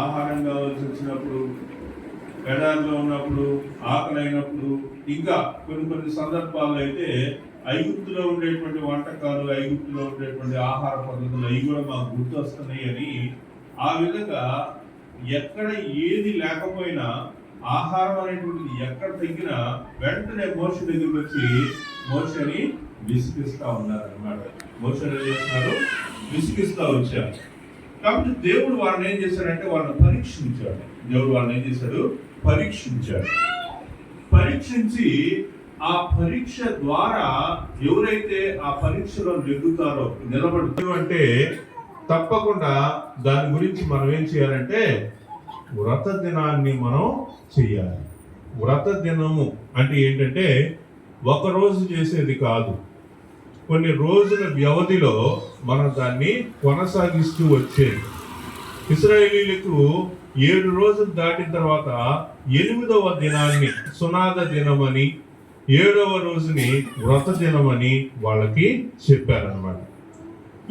ఆహారం కావాల్సి వచ్చినప్పుడు ఎడారిలో ఉన్నప్పుడు ఆకలి అయినప్పుడు ఇంకా కొన్ని కొన్ని సందర్భాల్లో అయితే ఐగుప్తులో ఉండేటువంటి వంటకాలు ఐగుప్తులో ఉండేటువంటి ఆహార పద్ధతులు అవి కూడా మాకు గుర్తొస్తున్నాయి అని ఆ విధంగా ఎక్కడ ఏది లేకపోయినా ఆహారం అనేటువంటిది ఎక్కడ తగ్గినా వెంటనే మోస దగ్గరికి వచ్చి మోసని విసిగిస్తూ ఉన్నారు అనమాట మోసని ఏం చేస్తున్నారు? విసిగిస్తూ వచ్చారు. కాబట్టి దేవుడు వారిని ఏం చేశాడంటే వాళ్ళని పరీక్షించాడు. దేవుడు వాళ్ళని ఏం చేశాడు? పరీక్షించాడు. పరీక్షించి ఆ పరీక్ష ద్వారా ఎవరైతే ఆ పరీక్షలో నెగ్గుతారో నిలబడుతూ అంటే తప్పకుండా దాని గురించి మనం ఏం చేయాలంటే వ్రత దినాన్ని మనం చేయాలి. వ్రత దినము అంటే ఏంటంటే ఒకరోజు చేసేది కాదు. కొన్ని రోజుల వ్యవధిలో మనం దాన్ని కొనసాగిస్తూ వచ్చేది. ఇస్రాయేలీలకు ఏడు రోజులు దాటిన తర్వాత ఎనిమిదవ దినాన్ని సునాద దినమని ఏడవ రోజుని వ్రత దినమని వాళ్ళకి చెప్పారనమాట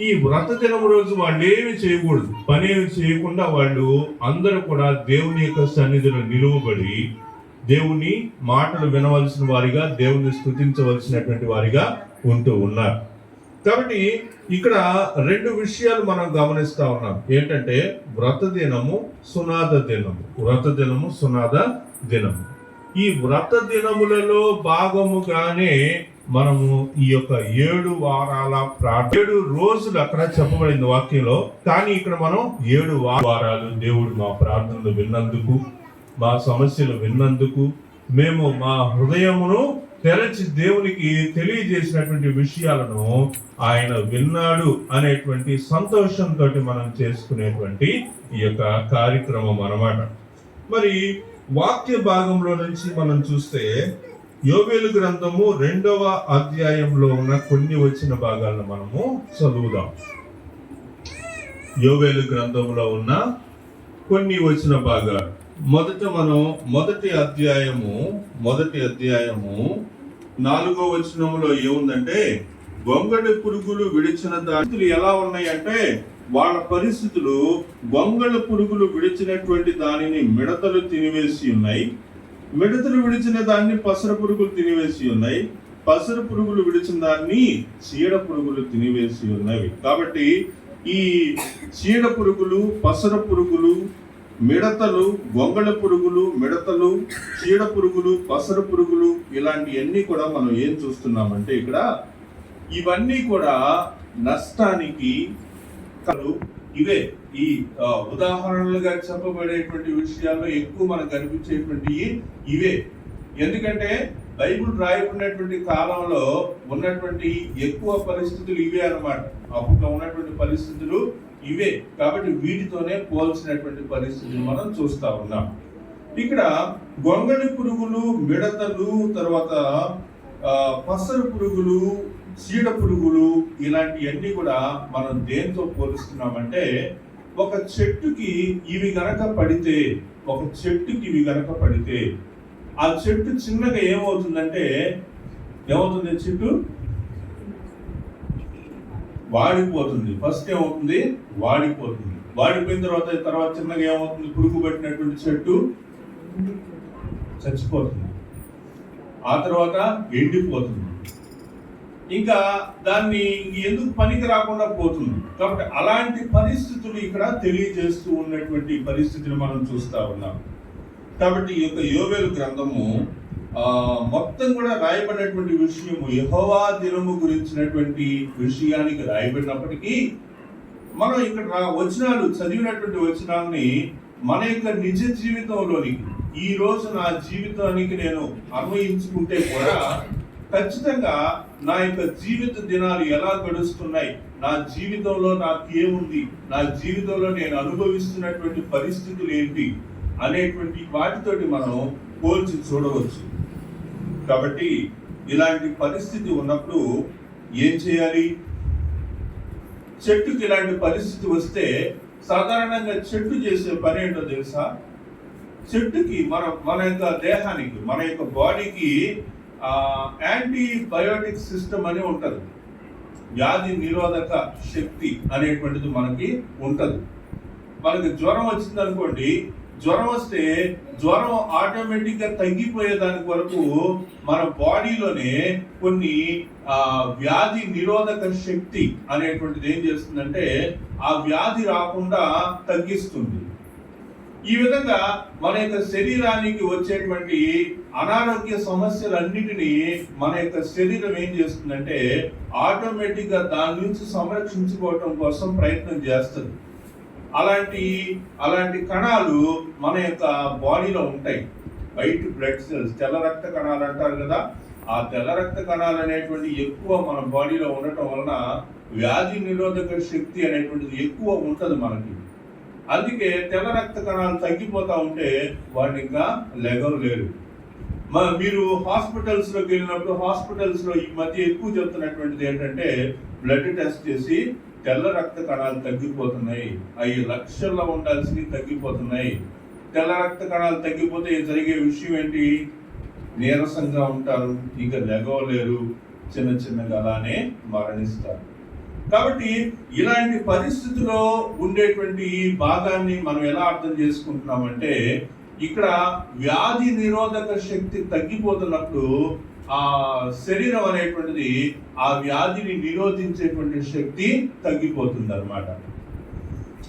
ఈ వ్రత దినం రోజు వాళ్ళు ఏమి చేయకూడదు. పని ఏమి చేయకుండా వాళ్ళు అందరూ కూడా దేవుని యొక్క సన్నిధిలో నిలువబడి దేవుని మాటలు వినవలసిన వారిగా దేవుని స్థుతించవలసినటువంటి వారిగా ఉంటూ ఉన్నారు. కాబట్టి ఇక్కడ రెండు విషయాలు మనం గమనిస్తా ఉన్నాం. ఏంటంటే వ్రత దినము సునాద దినము. వ్రత దినము సునాద దినము. ఈ వ్రత దినములలో భాగముగానే మనము ఈ యొక్క ఏడు వారాల ప్రార్థన ఏడు రోజులు అక్కడ చెప్పబడింది వాక్యంలో. కానీ ఇక్కడ మనం ఏడు వారాలు దేవుడు మా ప్రార్థనలు విన్నందుకు మా సమస్యలు విన్నందుకు మేము మా హృదయమును తెరచి దేవునికి తెలియజేసినటువంటి విషయాలను ఆయన విన్నాడు అనేటువంటి సంతోషంతో మనం చేసుకునేటువంటి ఈ యొక్క కార్యక్రమం అనమాట మరి వాక్య భాగంలో నుంచి మనం చూస్తే యోవేలు గ్రంథము రెండవ అధ్యాయంలో ఉన్న కొన్ని వచ్చిన భాగాలను మనము చదువుదాం. యోవేలు గ్రంథంలో ఉన్న కొన్ని వచ్చిన భాగాలు. మొదట మనం మొదటి అధ్యాయము మొదటి అధ్యాయము నాలుగో వచనంలో ఏముందంటే గొంగళి పురుగులు విడిచిన దాని ఎలా ఉన్నాయంటే వాళ్ళ పరిస్థితులు గొంగళ పురుగులు విడిచినటువంటి దానిని మిడతలు తినివేసి ఉన్నాయి. మిడతలు విడిచిన దాన్ని పసర పురుగులు తినివేసి ఉన్నాయి. పసర పురుగులు విడిచిన దాన్ని చీడ పురుగులు తినివేసి ఉన్నవి కాబట్టి ఈ చీడ పురుగులు పసర పురుగులు మిడతలు గొంగళ పురుగులు మిడతలు చీడ పురుగులు పసర పురుగులు ఇలాంటివన్నీ కూడా మనం ఏం చూస్తున్నామంటే ఇక్కడ ఇవన్నీ కూడా నష్టానికి కలు ఇవే. ఈ ఉదాహరణలుగా చెప్పబడేటువంటి విషయాల్లో ఎక్కువ మనకు కనిపించేటువంటి ఇవే. ఎందుకంటే బైబుల్ రాయబడినటువంటి కాలంలో ఉన్నటువంటి ఎక్కువ పరిస్థితులు ఇవే అనమాట అప్పట్లో ఉన్నటువంటి పరిస్థితులు ఇవే. కాబట్టి వీటితోనే పోల్చినటువంటి పరిస్థితులు మనం చూస్తా ఉన్నాం. ఇక్కడ గొంగళి పురుగులు మిడతలు తర్వాత పసరు పురుగులు చీడ పురుగులు ఇలాంటివన్నీ కూడా మనం దేంతో పోలుస్తున్నామంటే ఒక చెట్టుకి ఇవి గనక పడితే ఒక చెట్టుకి ఇవి గనక పడితే ఆ చెట్టు చిన్నగా ఏమవుతుందంటే ఏమవుతుంది చెట్టు? వాడిపోతుంది. ఫస్ట్ ఏమవుతుంది? వాడిపోతుంది. వాడిపోయిన తర్వాత తర్వాత చిన్నగా ఏమవుతుంది? పురుగు పట్టినటువంటి చెట్టు చచ్చిపోతుంది. ఆ తర్వాత ఎండిపోతుంది. ఇంకా దాన్ని ఎందుకు పనికి రాకుండా పోతుంది? కాబట్టి అలాంటి పరిస్థితులు ఇక్కడ తెలియజేస్తూ ఉన్నటువంటి పరిస్థితిని మనం చూస్తూ ఉన్నాం. కాబట్టి ఈ యొక్క యోవేలు గ్రంథము మొత్తం కూడా రాయబడినటువంటి విషయము యహోవా దినము గురించినటువంటి విషయానికి రాయబడినప్పటికీ మనం ఇక్కడ వచనాలు చదివినటువంటి వచనాలని మన యొక్క నిజ జీవితంలోనికి ఈ రోజు నా జీవితానికి నేను అన్వయించుకుంటే కూడా ఖచ్చితంగా నా యొక్క జీవిత దినాలు ఎలా గడుస్తున్నాయి నా జీవితంలో నాకు ఏముంది నా జీవితంలో నేను అనుభవిస్తున్నటువంటి పరిస్థితులు ఏంటి అనేటువంటి వాటితోటి మనం పోల్చి చూడవచ్చు. కాబట్టి ఇలాంటి పరిస్థితి ఉన్నప్పుడు ఏం చేయాలి? చెట్టుకి ఇలాంటి పరిస్థితి వస్తే సాధారణంగా చెట్టు చేసే పని ఏంటో తెలుసా? చెట్టుకి మన మన యొక్క దేహానికి మన యొక్క బాడీకి యాంటీబయోటిక్ సిస్టమ్ అని ఉంటుంది. వ్యాధి నిరోధక శక్తి అనేటువంటిది మనకి ఉంటుంది. మనకి జ్వరం వచ్చింది అనుకోండి జ్వరం వస్తే జ్వరం ఆటోమేటిక్గా తగ్గిపోయే దాని వరకు మన బాడీలోనే కొన్ని ఆ, వ్యాధి నిరోధక శక్తి అనేటువంటిది ఏం చేస్తుందంటే ఆ వ్యాధి రాకుండా తగ్గిస్తుంది. ఈ విధంగా మన యొక్క శరీరానికి వచ్చేటువంటి అనారోగ్య సమస్యలన్నిటినీ మన యొక్క శరీరం ఏం చేస్తుందంటే ఆటోమేటిక్గా దాని నుంచి సంరక్షించుకోవటం కోసం ప్రయత్నం చేస్తుంది. అలాంటి అలాంటి కణాలు మన యొక్క బాడీలో ఉంటాయి. వైట్ బ్లడ్ సెల్స్ తెల్ల రక్త కణాలు అంటారు కదా. ఆ తెల్ల రక్త కణాలు అనేటువంటి ఎక్కువ మన బాడీలో ఉండటం వలన వ్యాధి నిరోధక శక్తి అనేటువంటిది ఎక్కువ ఉంటుంది మనకి. అందుకే తెల్ల రక్త కణాలు తగ్గిపోతూ ఉంటే వాడిని ఇంకా లెగవలేరు. మ మీరు హాస్పిటల్స్లోకి వెళ్ళినప్పుడు హాస్పిటల్స్లో ఈ మధ్య ఎక్కువ చెప్తున్నటువంటిది ఏంటంటే బ్లడ్ టెస్ట్ చేసి తెల్ల రక్త కణాలు తగ్గిపోతున్నాయి. అవి లక్షల్లో ఉండాల్సినవి తగ్గిపోతున్నాయి. తెల్ల రక్త కణాలు తగ్గిపోతే జరిగే విషయం ఏంటి? నీరసంగా ఉంటారు ఇంకా లెగవలేరు చిన్న చిన్నగా అలానే మరణిస్తారు. కాబట్టి ఇలాంటి పరిస్థితిలో ఉండేటువంటి ఈ భాగాన్ని మనం ఎలా అర్థం చేసుకుంటున్నామంటే ఇక్కడ వ్యాధి నిరోధక శక్తి తగ్గిపోతున్నప్పుడు ఆ శరీరం అనేటువంటిది ఆ వ్యాధిని నిరోధించేటువంటి శక్తి తగ్గిపోతుంది అనమాట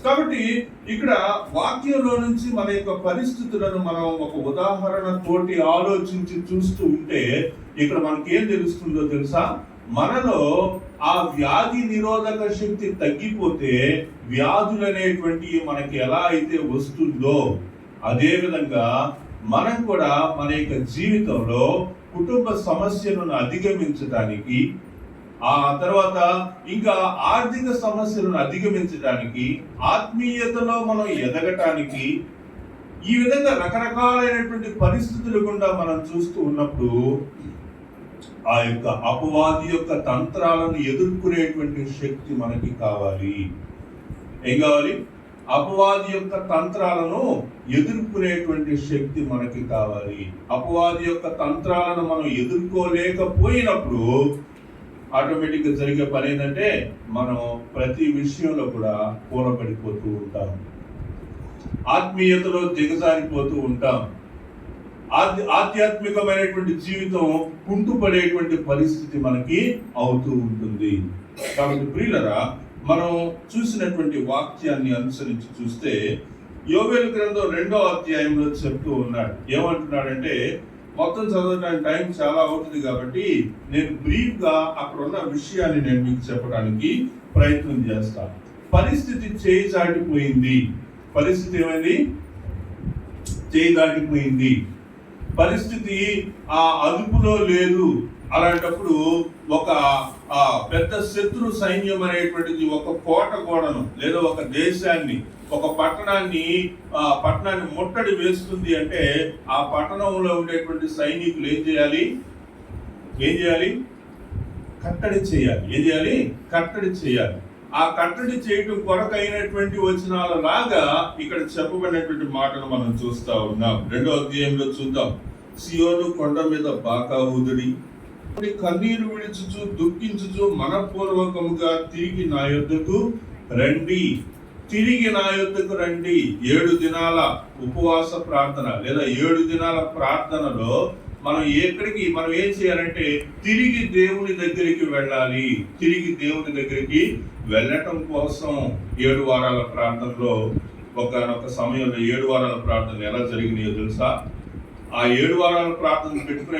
కాబట్టి ఇక్కడ వాక్యంలో నుంచి మన యొక్క పరిస్థితులను మనం ఒక ఉదాహరణ తోటి ఆలోచించి చూస్తూ ఉంటే ఇక్కడ మనకేం తెలుస్తుందో తెలుసా? మనలో ఆ వ్యాధి నిరోధక శక్తి తగ్గిపోతే వ్యాధులు అనేటువంటివి మనకి ఎలా అయితే వస్తుందో అదేవిధంగా మనం కూడా మన యొక్క జీవితంలో కుటుంబ సమస్యలను అధిగమించడానికి ఆ తర్వాత ఇంకా ఆర్థిక సమస్యలను అధిగమించడానికి ఆత్మీయతలో మనం ఎదగటానికి ఈ విధంగా రకరకాలైనటువంటి పరిస్థితులు గుండా మనం చూస్తూ ఉన్నప్పుడు ఆ యొక్క అపవాది యొక్క తంత్రాలను ఎదుర్కొనేటువంటి శక్తి మనకి కావాలి. ఏం కావాలి? అపవాది యొక్క తంత్రాలను ఎదుర్కొనేటువంటి శక్తి మనకి కావాలి. అపవాది యొక్క తంత్రాలను మనం ఎదుర్కోలేకపోయినప్పుడు ఆటోమేటిక్గా జరిగే పని ఏంటంటే మనం ప్రతి విషయంలో కూడా కూలబడిపోతూ ఉంటాం. ఆత్మీయతలో దిగజారిపోతూ ఉంటాం. ఆధ్య ఆధ్యాత్మికమైనటువంటి జీవితం కుంటుపడేటువంటి పరిస్థితి మనకి అవుతూ ఉంటుంది. కాబట్టి ప్రియులరా మనం చూసినటువంటి వాక్యాన్ని అనుసరించి చూస్తే యోవేలు గ్రంథం రెండో అధ్యాయంలో చెప్తూ ఉన్నాడు. ఏమంటున్నాడంటే మొత్తం చదవడానికి టైం చాలా అవుతుంది కాబట్టి నేను బ్రీఫ్గా అక్కడ ఉన్న విషయాన్ని నేను మీకు చెప్పడానికి ప్రయత్నం చేస్తాను. పరిస్థితి చేయి దాటిపోయింది. పరిస్థితి ఏమైంది? చేయి దాటిపోయింది. పరిస్థితి ఆ అదుపులో లేదు. అలాంటప్పుడు ఒక పెద్ద శత్రు సైన్యం అనేటువంటిది ఒక కోట గోడను లేదా ఒక దేశాన్ని ఒక పట్టణాన్ని ఆ పట్టణాన్ని ముట్టడి వేస్తుంది అంటే ఆ పట్టణంలో ఉండేటువంటి సైనికులు ఏం చేయాలి? ఏం చేయాలి? కట్టడి చేయాలి. ఏం చేయాలి? కట్టడి చేయాలి. ఆ కట్టడి చేయటం కొరకైనటువంటి వచనాల లాగా ఇక్కడ చెప్పబడినటువంటి మాటలు మనం చూస్తా ఉన్నాం. రెండో అధ్యాయంలో చూద్దాం. సియోను కొండ మీద బాకా ఊదుడి. కన్నీరు విడిచుచు దుఃఖించుచు మనపూర్వకముగా తిరిగి నా యొద్దకు రండి. తిరిగి నా యొద్దకు రండి. ఏడు దినాల ఉపవాస ప్రార్థన లేదా ఏడు దినాల ప్రార్థనలో మనం ఎక్కడికి మనం ఏం చేయాలంటే తిరిగి దేవుని దగ్గరికి వెళ్ళాలి. తిరిగి దేవుని దగ్గరికి వెళ్ళటం కోసం ఏడు వారాల ప్రార్థనలో ఒకనొక సమయంలో ఏడు వారాల ప్రార్థన ఎలా జరిగినాయో తెలుసా? ఆ ఏడు వారాల ప్రార్థన పెట్టుకునే